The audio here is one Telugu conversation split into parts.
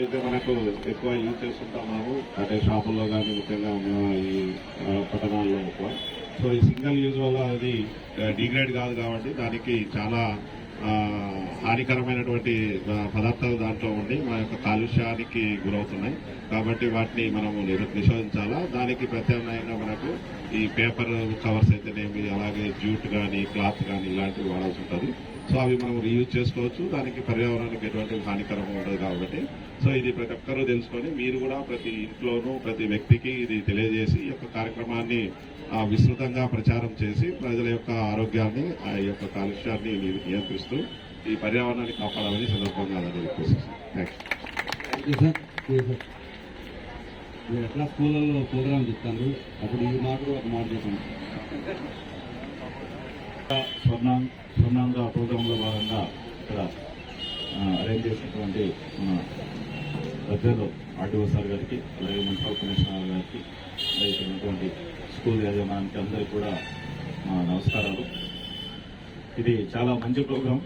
అయితే మనకు ఎక్కువ యూజ్ చేస్తుంటాము. అంటే షాపుల్లో కానీ ముఖ్యంగా ఈ పట్టణాల్లో ఎక్కువ. సో ఈ సింగిల్ యూజ్ వల్ల అది డిగ్రేడ్ కాదు కాబట్టి దానికి చాలా హానికరమైనటువంటి పదార్థాలు దాంట్లో ఉండి మా యొక్క కాలుష్యానికి గురవుతున్నాయి. కాబట్టి వాటిని మనము నిషేధించాలా? దానికి ప్రత్యామ్నాయంగా మనకు ఈ పేపర్ కవర్స్ అయితేనేమి అలాగే జ్యూట్ కానీ క్లాత్ కానీ ఇలాంటివి వాడాల్సి ఉంటుంది. సో అవి మనం రీయూజ్ చేసుకోవచ్చు. దానికి పర్యావరణానికి ఎటువంటి హానికరం ఉండదు కాబట్టి. సో ఇది ప్రతి ఒక్కరూ తెలుసుకొని మీరు కూడా ప్రతి ఇంట్లోనూ ప్రతి వ్యక్తికి ఇది తెలియజేసి ఈ యొక్క కార్యక్రమాన్ని విస్తృతంగా ప్రచారం చేసి ప్రజల యొక్క ఆరోగ్యాన్ని ఆ యొక్క కాలుష్యాన్ని నియంత్రిస్తూ ఈ పర్యావరణాన్ని కాపాడాలని సందర్భంగా అలాగే రిక్వెస్ట్ థ్యాంక్ యూ మీరు ఎట్లా స్కూళ్ళల్లో ప్రోగ్రామ్ చెప్తాను అప్పుడు ఈ మాట ఒక మాట చెప్పండి. స్వర్ణాం స్వర్ణాంధ్ర ప్రోగ్రాంలో భాగంగా ఇక్కడ అరేంజ్ చేసినటువంటి మన పెద్దలు ఆర్టీఓ సార్ గారికి అలాగే మున్సిపల్ కమిషనర్ గారికి అలాగే ఉన్నటువంటి స్కూల్ యాజమాన్యానికి అందరికీ కూడా మా నమస్కారాలు. ఇది చాలా మంచి ప్రోగ్రాం.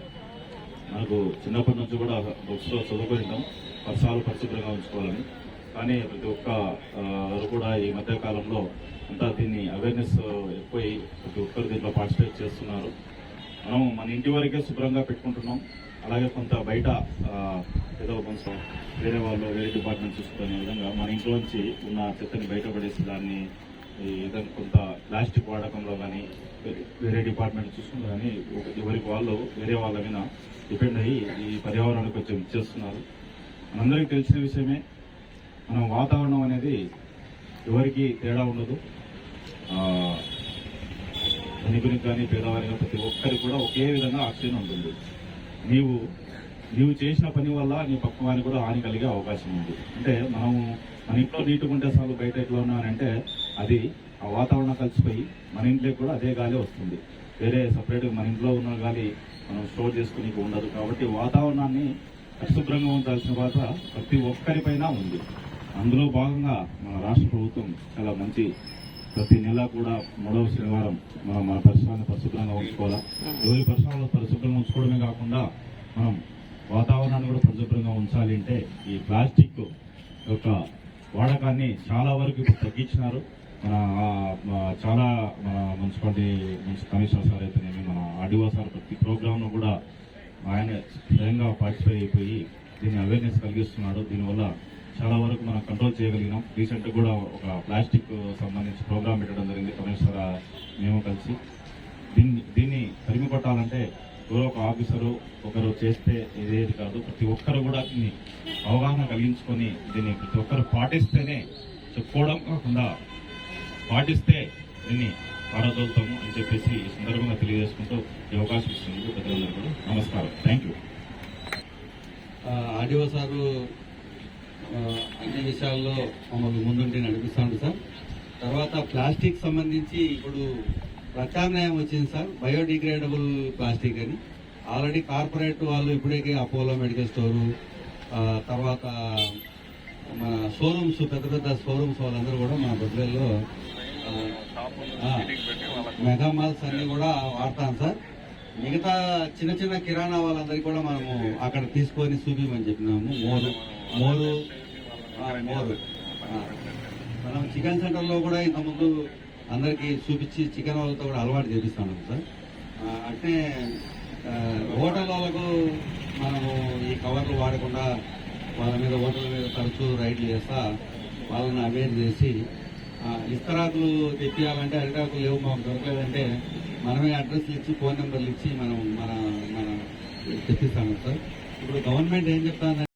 మనకు చిన్నప్పటి నుంచి కూడా బుక్స్లో చదువుకుంటాం పరిసరాలు పరిశుభ్రంగా ఉంచుకోవాలని. కానీ ప్రతి ఒక్క వారు కూడా ఈ మధ్య కాలంలో అంతా దీన్ని అవేర్నెస్ ఎక్కువ ప్రతి ఒక్కరు దీంట్లో పార్టిసిపేట్ చేస్తున్నారు. మనం మన ఇంటి వరకే శుభ్రంగా పెట్టుకుంటున్నాం. అలాగే కొంత బయట ఏదో కొంచెం వేరే వాళ్ళు వేరే డిపార్ట్మెంట్ చూసుకునే విధంగా మన ఇంట్లోంచి ఉన్న చెత్తని బయటపడేసి దాన్ని ఈ కొంత ప్లాస్టిక్ వాడకంలో కానీ వేరే డిపార్ట్మెంట్ చూసుకుని కానీ ఒక- ఎవరికి వాళ్ళు వేరే వాళ్ళ మీద డిపెండ్ అయ్యి ఈ పర్యావరణానికి కొంచెం ఇచ్చేస్తున్నారు మనందరికీ తెలిసిన విషయమే మనం వాతావరణం అనేది ఎవరికి తేడా ఉండదు. ధనికునికి కానీ పేదవారికి ప్రతి ఒక్కరికి కూడా ఒకే విధంగా ఆక్సిజన్ ఉంటుంది. నీవు నీవు చేసిన పని వల్ల నీ పక్క వారికి కూడా హాని కలిగే అవకాశం ఉంది. అంటే మనం మన ఇంట్లో నీటుగా ఉంటే చాలు బయట ఎట్లా ఉన్నానంటే అది ఆ వాతావరణం కలిసిపోయి మన ఇంట్లో కూడా అదే గాలి వస్తుంది. వేరే సపరేట్గా మన ఇంట్లో ఉన్న గాలి మనం స్టోర్ చేసుకుని ఉండదు. కాబట్టి వాతావరణాన్ని పరిశుభ్రంగా ఉంచాల్సిన బాధ ప్రతి ఒక్కరిపైన ఉంది. అందులో భాగంగా మన రాష్ట్ర ప్రభుత్వం చాలా మంచి ప్రతి నెల కూడా మూడవ శనివారం మనం మన పరిసరాన్ని పరిశుభ్రంగా ఉంచుకోవాలా. ఎవరి పరిసరాలు పరిశుభ్రంగా ఉంచుకోవడమే కాకుండా మనం వాతావరణాన్ని కూడా పరిశుభ్రంగా ఉంచాలి అంటే ఈ ప్లాస్టిక్ యొక్క వాడకాన్ని చాలా వరకు ఇప్పుడు తగ్గించినారు. మన చాలా మన మున్సిపాలిటీ మున్సిపల్ కమిషనర్ సార్ అయితేనేమి మన ఆర్డీఓ సార్ ప్రతి ప్రోగ్రామ్ను కూడా ఆయన స్వయంగా పార్టిసిపేట్ అయిపోయి దీన్ని అవేర్నెస్ కలిగిస్తున్నాడు. దీనివల్ల చాలా వరకు మనం కంట్రోల్ చేయగలిగినాం. రీసెంట్గా కూడా ఒక ప్లాస్టిక్ సంబంధించి ప్రోగ్రామ్ పెట్టడం జరిగింది. కమిషనర్ మేము కలిసి. దీన్ని దీన్ని తరిమి కొట్టాలంటే ఎవరో ఒక ఆఫీసరు ఒకరు చేస్తే ఇదేది కాదు. ప్రతి ఒక్కరు కూడా దీన్ని అవగాహన కలిగించుకొని దీన్ని ప్రతి ఒక్కరు పాటిస్తేనే చెప్పుకోవడం కాకుండా పాటిస్తే దీన్ని పారదోలుతాము అని చెప్పేసి ఈ సందర్భంగా తెలియజేసుకుంటూ ఈ అవకాశం ఇస్తున్నందుకు ప్రజలందరూ కూడా నమస్కారం. థ్యాంక్ యూ ఆడియో సారు అన్ని విషయాల్లో మమ్మల్ని ముందుండి నడిపిస్తాడు సార్. తర్వాత ప్లాస్టిక్ సంబంధించి ఇప్పుడు ప్రత్యామ్నాయం వచ్చింది సార్. బయోడిగ్రేడబుల్ ప్లాస్టిక్ అని. ఆల్రెడీ కార్పొరేట్ వాళ్ళు ఇప్పుడే అపోలో మెడికల్ స్టోరు తర్వాత మన షోరూమ్స్ పెద్ద పెద్ద షోరూమ్స్ వాళ్ళందరూ కూడా మన బొడ్లలో మెగా మాల్స్ అన్ని కూడా వాడతాం సార్. మిగతా చిన్న చిన్న కిరాణా వాళ్ళందరికీ కూడా మనము అక్కడ తీసుకొని చూపించమని చెప్పినాము. మోరు మోరు మోరు. మనం చికెన్ సెంటర్లో కూడా ఇంతకుముందు అందరికీ చూపించి చికెన్ వాళ్ళతో కూడా అలవాటు చేపిస్తాను సార్. అంటే హోటల్ వాళ్ళకు మనము ఈ కవర్లు వాడకుండా వాళ్ళ మీద హోటల్ మీద తరచూ రైడ్లు చేస్తా వాళ్ళని అవేర్ చేసి ఇస్తరాకులు తెప్పియాలంటే అరిటాకులు లేవు మాకు దొరకలేదంటే మనమే అడ్రస్లు ఇచ్చి ఫోన్ నెంబర్లు ఇచ్చి మనం మన మన తెప్పిస్తాము సార్. ఇప్పుడు గవర్నమెంట్ ఏం చెప్తాను